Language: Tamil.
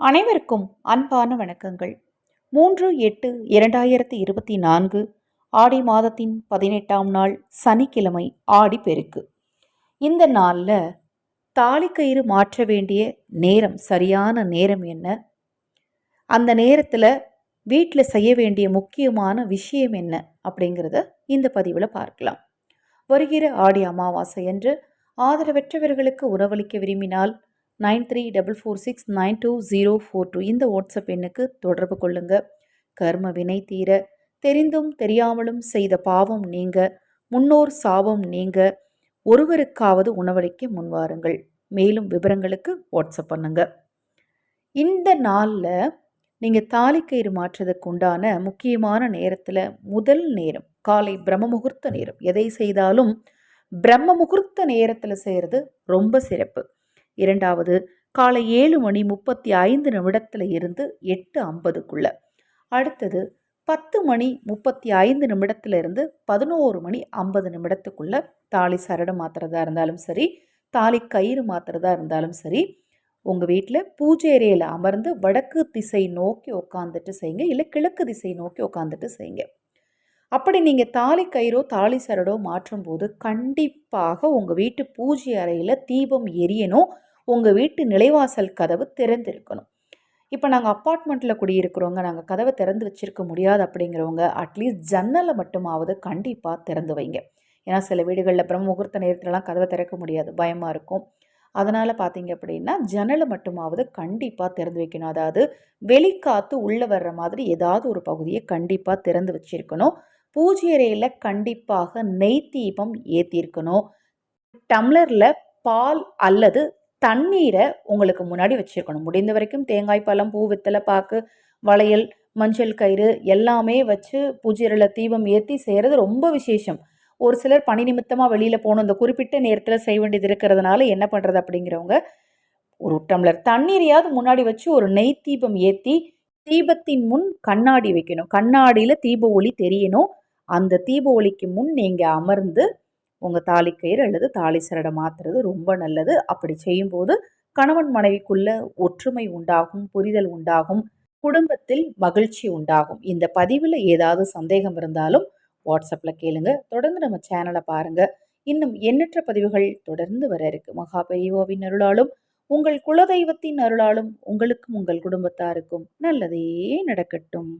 அனைவருக்கும் அன்பான வணக்கங்கள். மூன்று எட்டு இரண்டாயிரத்தி இருபத்தி நான்கு ஆடி மாதத்தின் பதினெட்டாம் நாள் சனிக்கிழமை ஆடி பெருக்கு. இந்த நாளில் தாலிக்கயிறு மாற்ற வேண்டிய நேரம் சரியான நேரம் என்ன? அந்த நேரத்தில் வீட்டில் செய்ய வேண்டிய முக்கியமான விஷயம் என்ன? அப்படிங்கிறத இந்த பதிவில் பார்க்கலாம். வருகிற ஆடி அமாவாசை என்று ஆதரவற்றவர்களுக்கு உணவளிக்க விரும்பினால் nine three double four six nine two zero four two இந்த வாட்ஸ்அப் எண்ணுக்கு தொடர்பு கொள்ளுங்க. கர்ம வினை தீர தெரிந்தும் தெரியாமலும் செய்த பாவம் நீங்க முன்னோர் சாபம் நீங்க ஒருவருக்காவது உணவளிக்க முன்வாருங்கள் மேலும் விவரங்களுக்கு வாட்ஸ்அப் பண்ணுங்க. இந்த நாளில் நீங்கள் தாலிக்கயிறு மாற்றுறதுக்கு உண்டான முக்கியமான நேரத்தில் முதல் நேரம் காலை பிரம்ம முகூர்த்த நேரம். எதை செய்தாலும் பிரம்ம முகூர்த்த நேரத்தில் செய்கிறது ரொம்ப சிறப்பு. இரண்டாவது காலை ஏழு மணி முப்பத்தி ஐந்து நிமிடத்தில் இருந்து எட்டு ஐம்பதுக்குள்ள. அடுத்தது பத்து மணி முப்பத்தி ஐந்து நிமிடத்துல இருந்து பதினோரு மணி ஐம்பது நிமிடத்துக்குள்ள தாலி சரடு மாத்துறதா இருந்தாலும் சரி தாலி கயிறு மாத்துறதா இருந்தாலும் சரி உங்கள் வீட்டில் பூஜை அறையில் அமர்ந்து வடக்கு திசை நோக்கி உட்காந்துட்டு செய்யுங்க இல்லை கிழக்கு திசை நோக்கி உட்காந்துட்டு செய்யுங்க. அப்படி நீங்கள் தாலி கயிறோ தாலி சரடோ மாற்றும் போது கண்டிப்பாக உங்கள் வீட்டு பூஜை அறையில் தீபம் எரியணும். உங்கள் வீட்டு நிலைவாசல் கதவு திறந்திருக்கணும். இப்போ நாங்கள் அப்பார்ட்மெண்ட்டில் குடியிருக்கிறவங்க நாங்கள் கதவை திறந்து வச்சுருக்க முடியாது அப்படிங்கிறவங்க அட்லீஸ்ட் ஜன்னலை மட்டுமாவது கண்டிப்பாக திறந்து வைங்க. ஏன்னா சில வீடுகளில் பிரம்ம முகூர்த்த நேரத்துலலாம் கதவை திறக்க முடியாது. பயமாக இருக்கும். அதனால் பார்த்தீங்க அப்படின்னா ஜன்னலை மட்டுமாவது கண்டிப்பாக திறந்து வைக்கணும். அதாவது வெளிக்காத்து உள்ளே வர்ற மாதிரி ஏதாவது ஒரு பகுதியை கண்டிப்பாக திறந்து வச்சுருக்கணும். பூஜை அறையில் கண்டிப்பாக நெய் தீபம் ஏற்றிருக்கணும் டம்ளரில் பால் அல்லது தண்ணீரை உங்களுக்கு முன்னாடி வச்சுருக்கணும். முடிந்த வரைக்கும் தேங்காய் பழம் பூ வித்தலை பாக்கு வளையல் மஞ்சள் கயிறு எல்லாமே வச்சு பூஜையில் தீபம் ஏற்றி செய்கிறது ரொம்ப விசேஷம். ஒரு சிலர் பணி நிமித்தமாக வெளியில் போகணும். இந்த குறிப்பிட்ட நேரத்தில் செய்ய வேண்டியது இருக்கிறதுனால என்ன பண்ணுறது அப்படிங்கிறவங்க ஒரு டம்ளர் தண்ணீரையாவது முன்னாடி வச்சு ஒரு நெய் தீபம் ஏற்றி தீபத்தின் முன் கண்ணாடி வைக்கணும். கண்ணாடியில் தீப ஒளி தெரியணும். அந்த தீப ஒளிக்கு முன் நீங்கள் அமர்ந்து உங்கள் தாலிக்கயிறு அல்லது தாலி சரடை மாற்றுறது ரொம்ப நல்லது. அப்படி செய்யும்போது கணவன் மனைவிக்குள்ள ஒற்றுமை உண்டாகும் புரிதல் உண்டாகும் குடும்பத்தில் மகிழ்ச்சி உண்டாகும். இந்த பதிவில் ஏதாவது சந்தேகம் இருந்தாலும் வாட்ஸ்அப்பில் கேளுங்க. தொடர்ந்து நம்ம சேனலை பாருங்கள் இன்னும் எண்ணற்ற பதிவுகள் தொடர்ந்து வர இருக்கு. மகாபெரியோவின் அருளாலும் உங்கள் குலதெய்வத்தின் அருளாலும் உங்களுக்கும் உங்கள் குடும்பத்தாருக்கும் நல்லதே நடக்கட்டும்.